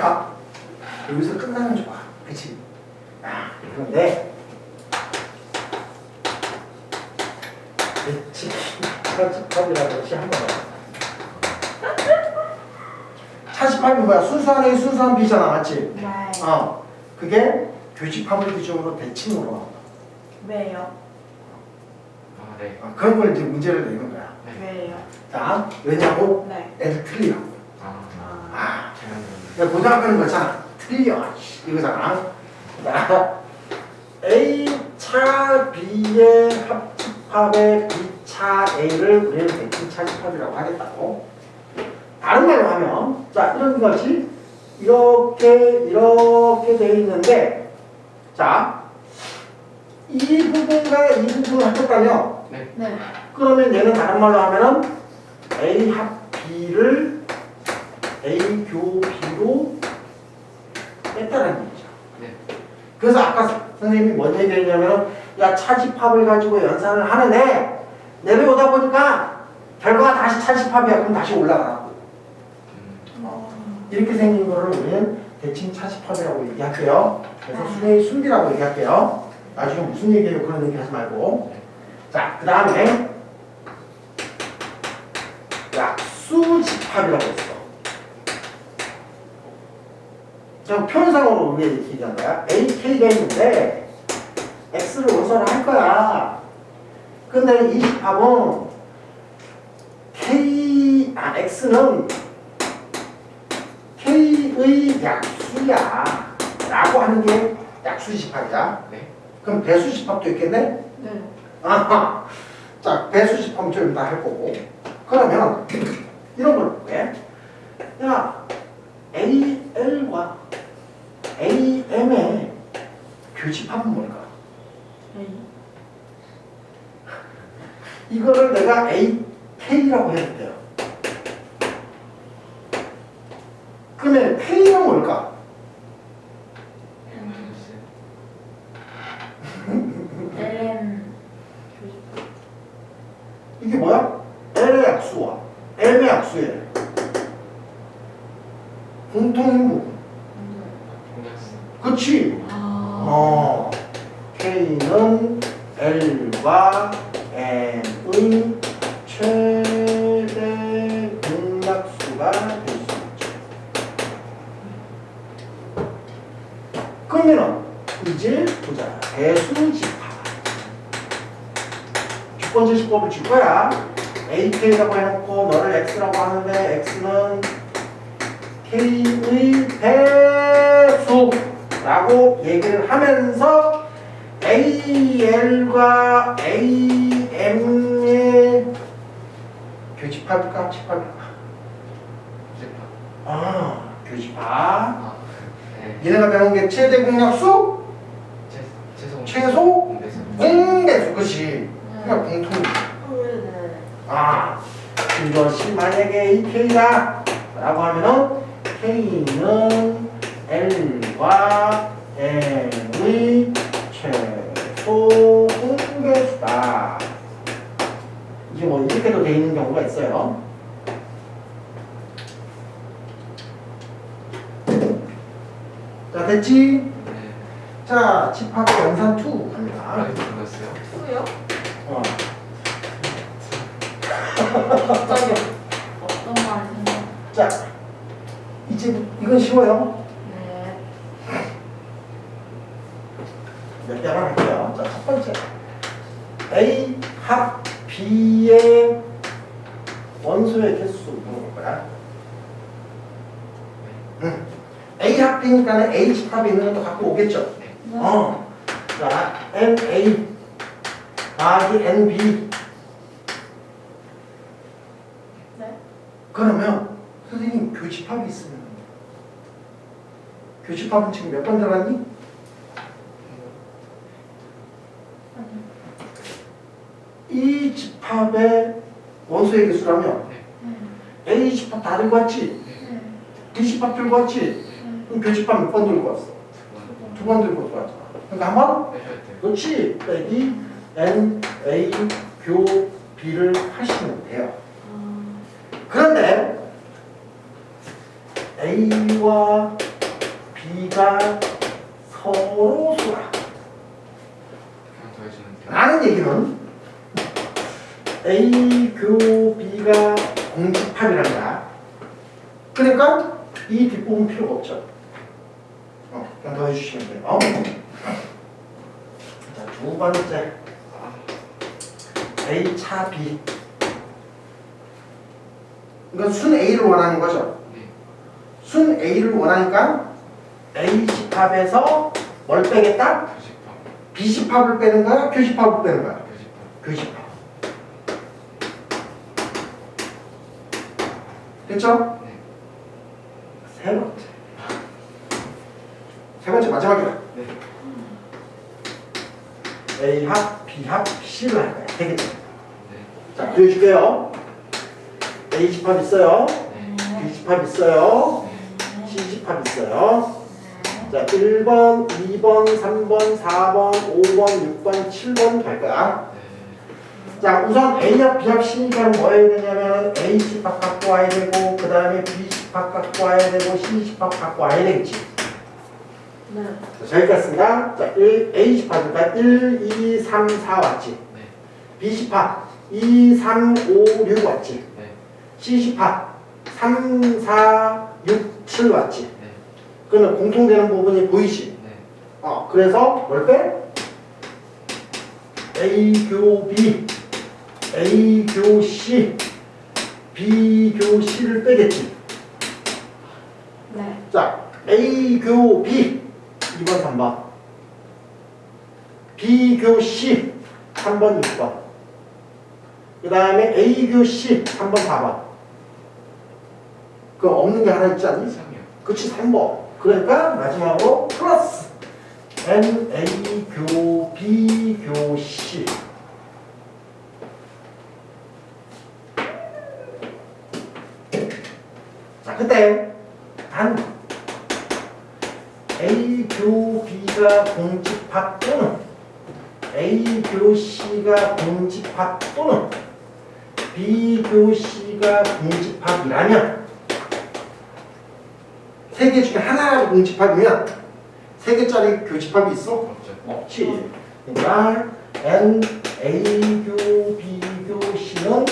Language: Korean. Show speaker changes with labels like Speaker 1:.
Speaker 1: 좋아. 여기서 끝나면 좋아. 그치? 아, 그런데 그치. 차집합이라는 것이 한 번. 차집합이 뭐야? 순수한 A, 순수한 B잖아, 맞지?
Speaker 2: 네.
Speaker 1: 어. 그게 교집합을 기준으로 대칭으로 나온다.
Speaker 2: 왜요?
Speaker 3: 아, 네.
Speaker 1: 어, 그런 걸 이제 문제를 내는 거야.
Speaker 2: 왜요?
Speaker 1: 자, 왜냐고?
Speaker 2: 네.
Speaker 1: 애들.
Speaker 3: 아,
Speaker 2: 아.
Speaker 1: 아, 고등학교는 거잖아. 틀려. 씨, 이거잖아. 자, A차 B의 합집합의 B차 A를 우리는 대칭 차집합이라고 하겠다고. 다른 말로 하면, 자, 이런 것이 이렇게, 이렇게 돼 있는데, 자, 이 부분과 이 부분을 합쳤다며,
Speaker 3: 네.
Speaker 2: 네.
Speaker 1: 그러면 얘는 다른 말로 하면은 A 합 B를 A 교 B로 뺐다는 얘기죠.
Speaker 3: 네.
Speaker 1: 그래서 아까 선생님이 뭔 얘기했냐면은 야 차집합을 가지고 연산을 하는데 내려오다 보니까 결과가 다시 차집합이야. 그럼 다시 올라가라고.
Speaker 3: 음,
Speaker 1: 이렇게 생긴 거를 우리는 대칭 차집합이라고 얘기할게요. 그래서
Speaker 2: 네.
Speaker 1: 순회의 순비라고 얘기할게요. 나중에 무슨 얘기예요? 그런 얘기 하지 말고. 자, 그 다음에 약수집합이라고 했어. 자, 표현상으로 우리가 얘기한 거야. AK가 있는데 X를 원소를 할 거야. 근데 이 집합은 K, 아, X는 K의 약수야. 라고 하는 게 약수집합이야.
Speaker 3: 네.
Speaker 1: 그럼 배수집합도 있겠네?
Speaker 2: 네.
Speaker 1: 아하. 자, 배수집합 좀 이따 할 거고. 그러면 이런 걸 볼게. 야, AL과 AM의 교집합은 뭘까?
Speaker 2: 네.
Speaker 1: 이거를 내가 AK라고 해도 돼요. 그러면 K는 뭘까?
Speaker 2: LM
Speaker 1: 이게 뭐야? L의 약수와 M의 공통 인 부분.
Speaker 3: 공략수.
Speaker 1: 그치?
Speaker 2: 아.
Speaker 1: 어, K는 L과 M의 최대 공약수가 될 수 있죠. 그러면은 이제 보자. 배수집합. 주권제 시법을 줄 거야. AK라고 해놓고 너를 X라고 하는데 X는 K의 배수라고 얘기를 하면서 AL과 AM의 교집합일까 합집합일까?
Speaker 3: 제파.
Speaker 1: 아, 교집합.
Speaker 3: 아, 네.
Speaker 1: 얘네가 배운 게 최대 공약수,
Speaker 3: 최, 최소. 공대수.
Speaker 1: 공배수, 그치? 그냥 공통.
Speaker 2: 네.
Speaker 1: 아, 이것이 만약에 AK다 라고 하면은 K는 L과 M의 최소 공배수다. 이게 뭐 이렇게도 돼 있는 경우가 있어요. 자, 됐지?
Speaker 3: 네.
Speaker 1: 자, 집합의 연산 2 갑니다.
Speaker 3: 아, 들었어요?
Speaker 2: 또요?
Speaker 1: 어.
Speaker 2: 갑자기 어떤 말이 생각?
Speaker 1: 자, 이제 이건 쉬워요.
Speaker 2: 네.
Speaker 1: 몇 개만 할게요. 자, 첫 번째. A 합 B의 원소의 개수 물어볼 거야. 응. A 합 B니까는 A 집합이 있는 것도 갖고 오겠죠.
Speaker 3: 네.
Speaker 2: 네.
Speaker 1: 어. 자, NA 더하기 NB.
Speaker 2: 네.
Speaker 1: 그러면 선생님 교집합이 있으면 교집합은 지금 몇 번 들어갔니? 이 집합의 원소의 개수라면
Speaker 2: 네.
Speaker 1: A 집합 다 들고 왔지?
Speaker 2: 네.
Speaker 1: B 집합 들고 왔지? 그럼 교집합 몇 번 들고 왔어? 두 번 들고 들어왔잖아. 그러니까 한 번?
Speaker 3: 빼셔야 돼요.
Speaker 1: 그렇지. 빼기 N, A, 교, B를 하시면 돼요.
Speaker 2: 아.
Speaker 1: 그런데 A와 B가 서로 수라. 라는 얘기는 A 교 B가 공집합이란 거야. 그러니까 이 뒷부분 필요가 없죠. 어, 그냥 더 해주시면 돼요. 어. 자, 두 번째. A 차 B. 이건 순 A를 원하는 거죠.
Speaker 3: 네.
Speaker 1: 순 A를 원하니까 A 집합에서 뭘 빼겠다? B 집합을 빼는 거야? 교 집합을 빼는 거야?
Speaker 3: 교 집합.
Speaker 1: 됐죠?
Speaker 3: 네.
Speaker 1: 세 번째. 세 번째 마지막이야.
Speaker 3: 네.
Speaker 1: A 합, B 합, C를 할 거야. 되겠죠?
Speaker 3: 네.
Speaker 1: 자, 그려줄게요. A 집합 있어요.
Speaker 3: 네.
Speaker 1: B 집합 있어요.
Speaker 3: 네.
Speaker 1: C 집합 있어요. 자, 1번, 2번, 3번, 4번, 5번, 6번, 7번 갈 거야.
Speaker 3: 네.
Speaker 1: 자, 우선 A합, B합, C니까 뭐 해야 되냐면 A 집합 갖고 와야 되고 그 다음에 B 집합 갖고 와야 되고 C 집합 갖고 와야 되겠지.
Speaker 2: 네.
Speaker 1: 자, 잘 갔습니다. 자, 1, A 집합이니까 1, 2, 3, 4 왔지.
Speaker 3: 네.
Speaker 1: B 집합 2, 3, 5, 6 왔지.
Speaker 3: 네.
Speaker 1: C 집합 3, 4, 6, 7 왔지.
Speaker 3: 네.
Speaker 1: 그러면 공통되는 부분이 보이지.
Speaker 3: 네.
Speaker 1: 어, 그래서 뭘 빼? A 교 B, A 교 C, B 교 C를 빼겠지.
Speaker 2: 네.
Speaker 1: 자, A 교 B 2번 3번 B 교 C 3번 6번 그 다음에 A 교 C 3번 4번 그 없는 게 하나 있지 않니?
Speaker 3: 이상이요.
Speaker 1: 그치 3번 그러니까 마지막으로 플러스 N A 교 B 교 C 자 그때 단 A 교 B가 공집합 또는 A 교 C가 공집합 또는 B 교 C가 공집합이라면 세 개 중에 하나가 공집합이면 세 개짜리 교집합이 있어? 없지. 그러니까 N A 교 B 교 C는